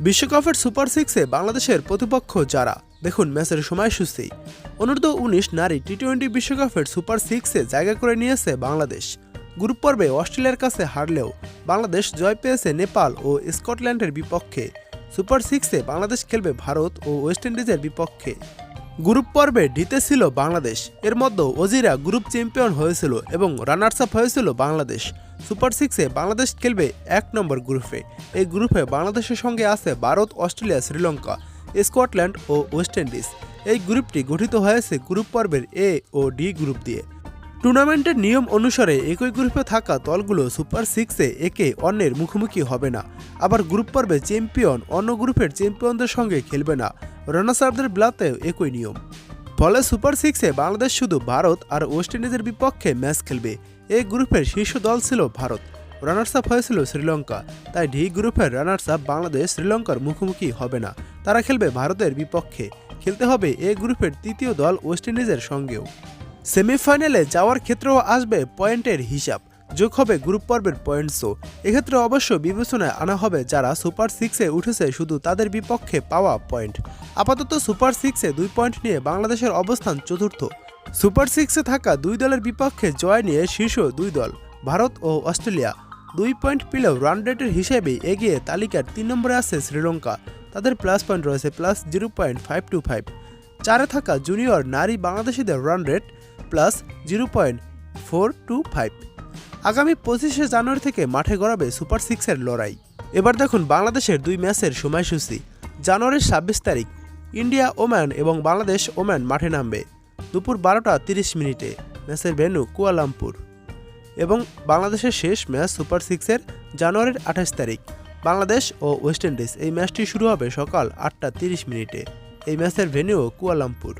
বিশ্বকাপের সুপার সিক্সে বাংলাদেশের প্রতিপক্ষ যারা? দেখুন ম্যাচের সময়সূচি অনূর্ধ্ব উনিশ নারী টি টোয়েন্টি বিশ্বকাপের সুপার সিক্সে জায়গা করে নিয়েছে বাংলাদেশ। গ্রুপ পর্বে অস্ট্রেলিয়ার কাছে হারলেও বাংলাদেশ জয় পেয়েছে নেপাল ও স্কটল্যান্ডের বিপক্ষে। সুপার সিক্সে বাংলাদেশ খেলবে ভারত ও ওয়েস্ট ইন্ডিজের বিপক্ষে। গ্রুপ পর্বে ডিতে ছিল বাংলাদেশ। এর মধ্যে অজিরা গ্রুপ চ্যাম্পিয়ন হয়েছিল এবং রানার্স আপ হয়েছিল বাংলাদেশ। সুপার সিক্সে বাংলাদেশ খেলবে এক নম্বর গ্রুপে। এই গ্রুপে বাংলাদেশের সঙ্গে আছে ভারত, অস্ট্রেলিয়া, শ্রীলঙ্কা, স্কটল্যান্ড ও ওয়েস্ট ইন্ডিজ। এই গ্রুপটি গঠিত হয়েছে গ্রুপ পর্বের এ ও ডি গ্রুপ দিয়ে। টুর্নামেন্টের নিয়ম অনুসারে একই গ্রুপে থাকা দলগুলো সুপার সিক্সে একে অন্যের মুখোমুখি হবে না। আবার গ্রুপ পর্বে চ্যাম্পিয়ন অন্য গ্রুপের চ্যাম্পিয়নদের সঙ্গে খেলবে না। রানার্স বেলাতেও একই নিয়ম। ফলে সুপার সিক্সে বাংলাদেশ শুধু ভারত আর ওয়েস্ট ইন্ডিজের বিপক্ষে ম্যাচ খেলবে। এই গ্রুপের শীর্ষ দল ছিল ভারত। রানার্স আপ হয়েছিল শ্রীলঙ্কা। তাই ডি গ্রুপের রানার্স আপ বাংলাদেশ শ্রীলঙ্কার মুখোমুখি হবে না। তারা খেলবে ভারতের বিপক্ষে। খেলতে হবে এ গ্রুপের তৃতীয় দল ওয়েস্ট ইন্ডিজের সঙ্গেও। সেমিফাইনালে যাওয়ার ক্ষেত্রেও আসবে পয়েন্টের হিসাব। যোগ হবে গ্রুপ পর্বের পয়েন্টসও এক্ষেত্রে অবশ্য বিবেচনায় আনা হবে যারা সুপার সিক্সে উঠেছে শুধু তাদের বিপক্ষে পাওয়া পয়েন্ট। আপাতত সুপার সিক্সে দুই পয়েন্ট নিয়ে বাংলাদেশের অবস্থান চতুর্থ। সুপার সিক্সে থাকা দুই দলের বিপক্ষে জয় নিয়ে শীর্ষ দুই দল, ভারত ও অস্ট্রেলিয়া। দুই পয়েন্ট পেলেও রান রেটের হিসেবে এগিয়ে তালিকার তিন নম্বরে আছে শ্রীলঙ্কা। তাদের প্লাস পয়েন্ট রয়েছে plus zero point five two five. চারে থাকা জুনিয়র নারী বাংলাদেশিদের run rate plus zero point four two five. আগামী পঁচিশে জানুয়ারি থেকে মাঠে গড়াবে সুপার সিক্সের লড়াই। এবার দেখুন বাংলাদেশের দুই ম্যাচের সময়সূচি। জানুয়ারির ছাব্বিশ তারিখ, ইন্ডিয়া ওম্যান এবং বাংলাদেশ ওম্যান মাঠে নামবে। দুপুর বারোটা তিরিশ মিনিটে, ম্যাচের ভেন্যু কুয়ালামপুর। এবং বাংলাদেশের শেষ ম্যাচ সুপার সিক্সের জানুয়ারির আঠাশ তারিখ, বাংলাদেশ ও ওয়েস্ট ইন্ডিজ। এই ম্যাচটি শুরু হবে সকাল আটটা তিরিশ মিনিটে। এই ম্যাচের ভেন্যু কুয়ালামপুর।